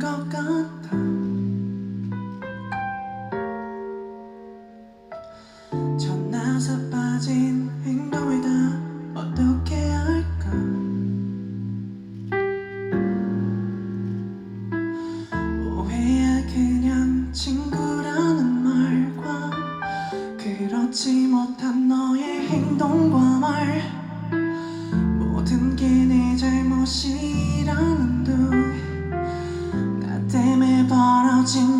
것 같아. 전나서 빠진 행동이다 어떻게 할까? 오해야 그냥 친구라는 말과 그렇지 못한 너의 행동과 말 모든 게 내 잘못이라는 out